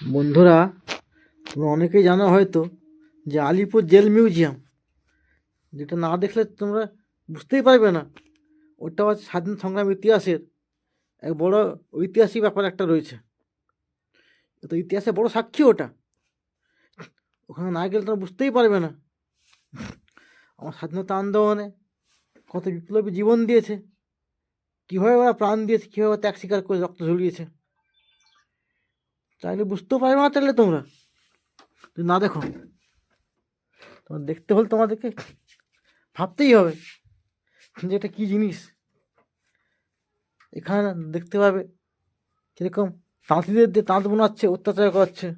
বন্ধুরা, তোমরা অনেকেই জানো হয়তো যে আলিপুর জেল মিউজিয়াম, যেটা না দেখলে তোমরা বুঝতেই পারবে না। ওটা হচ্ছে স্বাধীন সংগ্রাম ইতিহাসের এক বড় ঐতিহাসিক ব্যাপার একটা রয়েছে। তো ইতিহাসে বড় সাক্ষী ওটা। ওখানে না গেলে তোমরা বুঝতেই পারবে না। আমার স্বাধীনতা আন্দোলনে কত বিপ্লবী জীবন দিয়েছে, কীভাবে ওরা প্রাণ দিয়েছে, কীভাবে ত্যাগ স্বীকার করে রক্ত ঝরিয়েছে চাইলে বুঝতেও পারবে না চাইলে তোমরা। যদি না দেখো। তোমার দেখতে হলে তোমাদেরকে ভাবতেই হবে যে এটা কী জিনিস। এখানে দেখতে পাবে কীরকম তাঁতিদের দিয়ে তাঁত বোনাচ্ছে, অত্যাচার করাচ্ছে।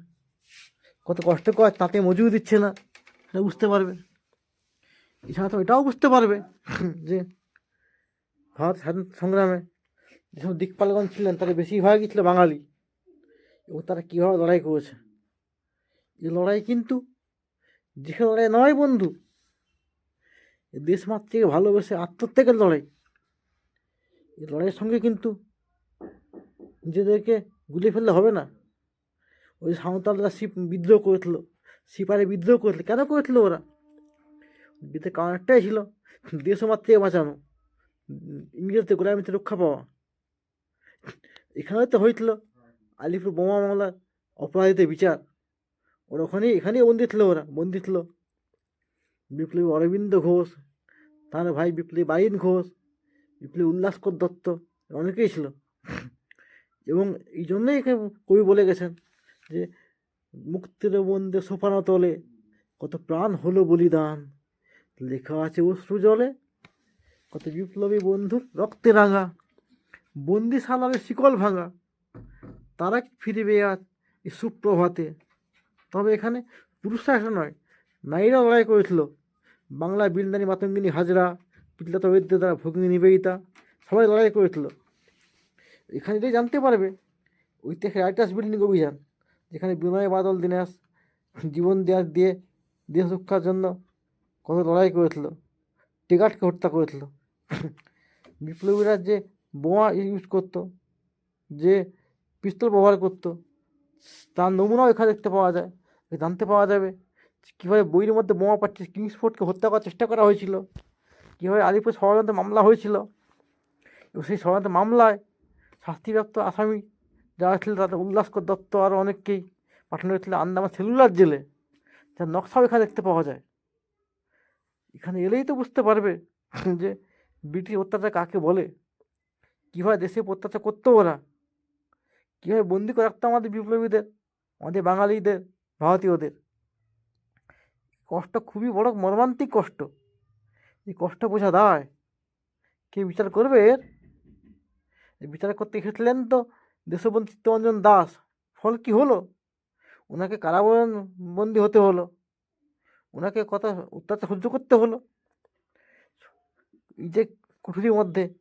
কত কষ্ট কর তাঁতে মজুরি দিচ্ছে না সেটা বুঝতে পারবে। এছাড়া তো এটাও বুঝতে পারবে যে ভারত স্বাধীন সংগ্রামে যেসব দিকপালগণ ছিলেন তারা বেশিরভাগই ছিল বাঙালি। এবং তারা কীভাবে লড়াই করেছে? এই লড়াই কিন্তু যে লড়াই নয় বন্ধু, এ দেশমাতৃকে ভালোবেসে আত্মত্যাগের লড়াই। এই লড়াইয়ের সঙ্গে কিন্তু নিজেদেরকে গুলিয়ে ফেললে হবে না। ওই সাঁওতালরা সিপ বিদ্রোহ করেছিল সিপারে বিদ্রোহ করেছিল। কেন করেছিল ওরা? বিদ্রোহের কারণ একটাই ছিল, দেশমাতৃকে বাঁচানো, ইংরেজদের গোলামিতে রক্ষা পাওয়া। এখানে তো হয়েছিল আলিপুর বোমা মামলার অপরাধীদের বিচার। ওরা ওখানেই, এখানেই বন্দি ছিল ওরা, বন্দি ছিল। বিপ্লবী অরবিন্দ ঘোষ, তার ভাই বিপ্লবী বাইন ঘোষ, বিপ্লবী উল্লাসকর দত্ত অনেকেই ছিল। এবং এই জন্যই এখানে কবি বলে গেছেন যে, মুক্তির বন্দে সোপানো তলে, কত প্রাণ হলো বলিদান। লেখা আছে অশ্রু জলে, কত বিপ্লবী বন্ধুর রক্তে রাঙা। বন্দি সালামের শিকল ভাঙা। তারা কি ফিরবে আজ এই সুপ্রভাতে। তবে এখানে পুরুষরা একটা নয়, নারীরা লড়াই করেছিল। বাংলা বিলদানি মাতঙ্গিনী হাজরা পিতলাতা দ্বারা ভগিনী নিবেদিতা, সবাই লড়াই করেছিল। এখানে এটাই জানতে পারবে, ঐতিহাসিক রাইটার্স বিল্ডিং অভিযান, যেখানে বিনয় বাদল, দিনেশ, জীবন দেওয়ার দিয়ে দেশ রক্ষার জন্য কত লড়াই করেছিল। টেগাটকে হত্যা করেছিল। বিপ্লবীরা যে বোমা ইউজ করতো, যে পিস্তল ব্যবহার করতো। তার নমুনাও এখানে দেখতে পাওয়া যায়। জানতে পাওয়া যাবে কীভাবে বইয়ের মধ্যে বোমা পাচ্ছে কিংসফোর্ডকে হত্যা করার চেষ্টা করা হয়েছিল, কীভাবে আলিপুর ষড়যন্ত্র মামলা হয়েছিল। এবং সেই ষড়যন্ত্র মামলায় শাস্তিপ্রাপ্ত আসামি যারা ছিল তাদের উল্লাসকর দত্ত আরও অনেককেই পাঠানো হয়েছিল আন্দামান সেলুলার জেলে। যার নকশাও এখানে দেখতে পাওয়া যায়। এখানে এলেই তো বুঝতে পারবে যে ব্রিটিশ অত্যাচার কাকে বলে, কীভাবে দেশে অত্যাচার করতো ওরা। কীভাবে বন্দি করে রাখতো আমাদের বিপ্লবীদের? আমাদের বাঙালিদের, ভারতীয়দের। কষ্ট খুবই বড় মর্মান্তিক কষ্ট। এই কষ্ট বোঝা দায়। কে বিচার করবে এর? বিচার করতে এসেছিলেন তো দেশবন্ধু চিত্তরঞ্জন দাস। ফল কি হলো? ওনাকে কারাবরণ বন্দি হতে হলো। ওনাকে কত অত্যাচার সহ্য করতে হলো? এই যে কুঠুরির মধ্যে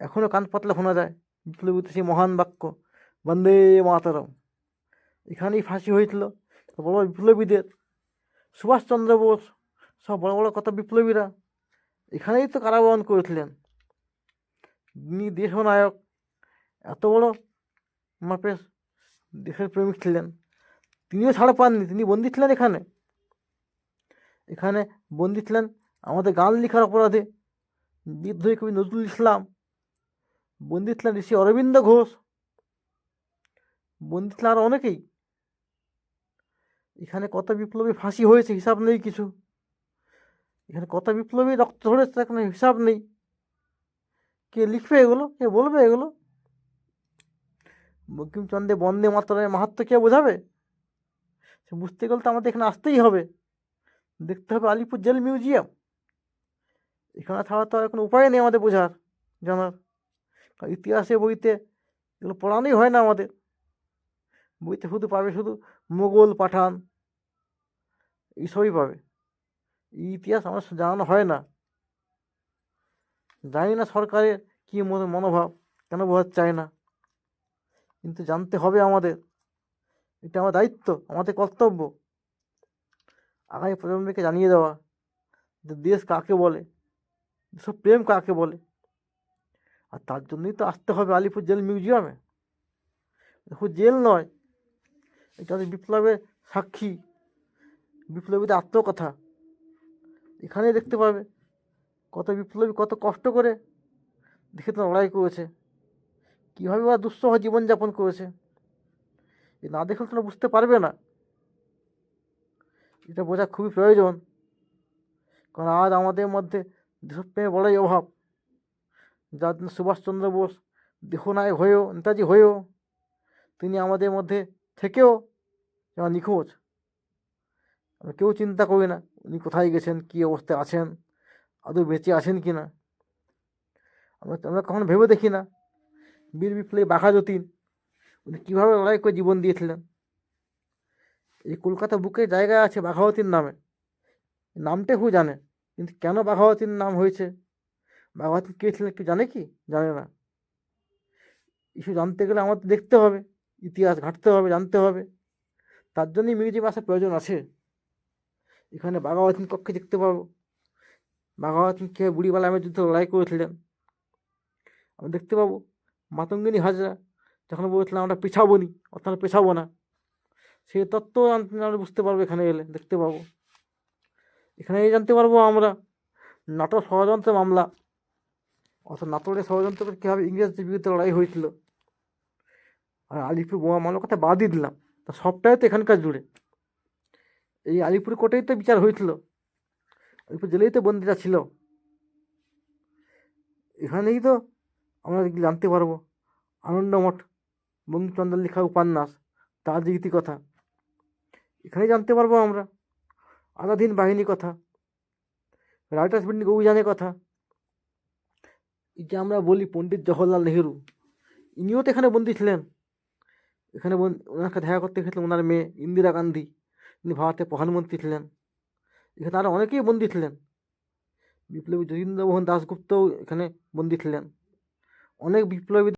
এখনও কান পাতলা শোনা যায় বিপ্লবীতে সেই মহান বাক্য। বন্দে মাতারম। এখানেই ফাঁসি হয়েছিল। বড় বড় বিপ্লবীদের। সুভাষচন্দ্র বোস, সব বড় বড় কত বিপ্লবীরা। এখানেই তো কারাবরণ করেছিলেন। তিনি দেশনায়ক। এত বড় মাপের দেশের প্রেমিক ছিলেন। তিনিও ছাড়া পাননি। তিনি বন্দী ছিলেন এখানে। এখানে বন্দী ছিলেন আমাদের গান লেখার অপরাধে। বিদ্রোহী কবি নজরুল ইসলাম। বন্দী ছিলেন ঋষি অরবিন্দ ঘোষ। বন্দী আরও অনেকেই। এখানে কত বিপ্লবী ফাঁসি হয়েছে হিসাব নেই কিছু। এখানে কত বিপ্লবী রক্ত তার কোনো হিসাব নেই। কে লিখবে এগুলো? কে বলবে এগুলো? বঙ্কিমচন্দ্রে বন্দে মাতরের মাহাত্ম কে বোঝাবে? সে বুঝতে গেলে তো আমাদের এখানে আসতেই হবে। দেখতে হবে আলিপুর জেল মিউজিয়াম। এখানে ছাড়া তো আর কোনো উপায় নেই আমাদের বোঝার, জানার। ইতিহাসে, বইতে এগুলো পড়ানোই হয় না আমাদের। বইতে শুধু পাবে শুধু মোগল পাঠান এইসবই পাবে। ইতিহাস আমার জানানো হয় না। জানি না সরকারের কী মনো- মনোভাব, কেন বোঝাতে চায় না। কিন্তু জানতে হবে আমাদের। এটা আমার দায়িত্ব, আমাদের কর্তব্য। আগামী প্রজন্মকে জানিয়ে দেওয়া যে দেশ কাকে বলে সব প্রেম কাকে বলে। আর তার জন্যই তো আসতে হবে আলিপুর জেল মিউজিয়ামে। জেল নয় হচ্ছে বিপ্লবের সাক্ষী। বিপ্লবীদের আত্মকথা। এখানেই দেখতে পাবে কত বিপ্লবী কত কষ্ট করে দেখে তো লড়াই করেছে। কীভাবে ওরা দুঃসহ জীবনযাপন করেছে। এ না দেখলে তোমরা বুঝতে পারবে না। এটা বোঝা খুবই প্রয়োজন। কারণ আজ আমাদের মধ্যে দেশপ্রেমে বড়ই অভাব। যার জন্য সুভাষচন্দ্র বোস দেহনায়ক হয়েও, নেতাজি হয়েও, তিনি আমাদের মধ্যে থেকেও যেমন নিখোঁজ, আমরা কেউ চিন্তা করি না উনি কোথায় গেছেন, কী অবস্থায় আছেন, আদৌ বেঁচে আছেন কি না। আমরা আমরা কখনো ভেবে দেখি না। বীর বিপ্লবী বাঘা যতীন, উনি কীভাবে লড়াই করে জীবন দিয়েছিলেন। এই কলকাতা বুকে জায়গা আছে বাঘাবতীর নামে। নামটা হু জানে, কিন্তু কেন বাঘাবতীর নাম হয়েছে? বাঘাবতী কে ছিলেন কেউ জানে কি? জানে না। কিছু জানতে গেলে আমাদের দেখতে হবে। ইতিহাস ঘাঁটতে হবে, জানতে হবে। তার জন্যই মিউজিয়াম আসার প্রয়োজন আছে। এখানে বাঘাবতীর কক্ষে দেখতে পাবো। বাঘাবতীন কে বুড়িবালামের যুদ্ধে লড়াই করেছিলেন। আমরা দেখতে পাবো মাতঙ্গিনী হাজরা যখন বলেছিলাম, আমরা পেছাবো নি, অর্থাৎ পেছাবো না। সেই তত্ত্ব জানতে আমরা বুঝতে পারব এখানে এলে, দেখতে পাবো। এখানে এই জানতে পারব আমরা নাটোর ষড়যন্ত্র মামলা। অর্থাৎ নাটোরের ষড়যন্ত্র কীভাবে ইংরেজদের বিরুদ্ধে লড়াই হয়েছিল। আর আলিপুর বোমা মামলার কথা বাদই দিলাম। তা সবটাই তো এখানকার জুড়ে। এই আলিপুর কোর্টেই তো বিচার হয়েছিল। আলিপুর জেলেই তো বন্দিরা ছিল। এখানেই তো আমরা জানতে পারব। আনন্দমঠ বঙ্কিমচন্দ্র লেখা উপন্যাস, তার যে কথা এখানেই জানতে পারব আমরা। আজাদিন বাহিনী কথা, রাইটার্স বিল্ডিং অভিযানের কথা। এই যে আমরা বলি পণ্ডিত জওহরলাল নেহেরু, ইনিও তো এখানে বন্দী ছিলেন। এখানে ওনাকে দেখা করতে গেছিলেন ওনার মেয়ে ইন্দিরা গান্ধী। তিনি ভারতের প্রধানমন্ত্রী ছিলেন। এখানে আরও অনেকেই বন্দী ছিলেন। বিপ্লবী যতীন্দ্রমোহন দাশগুপ্তও এখানে বন্দী ছিলেন। অনেক বিপ্লবী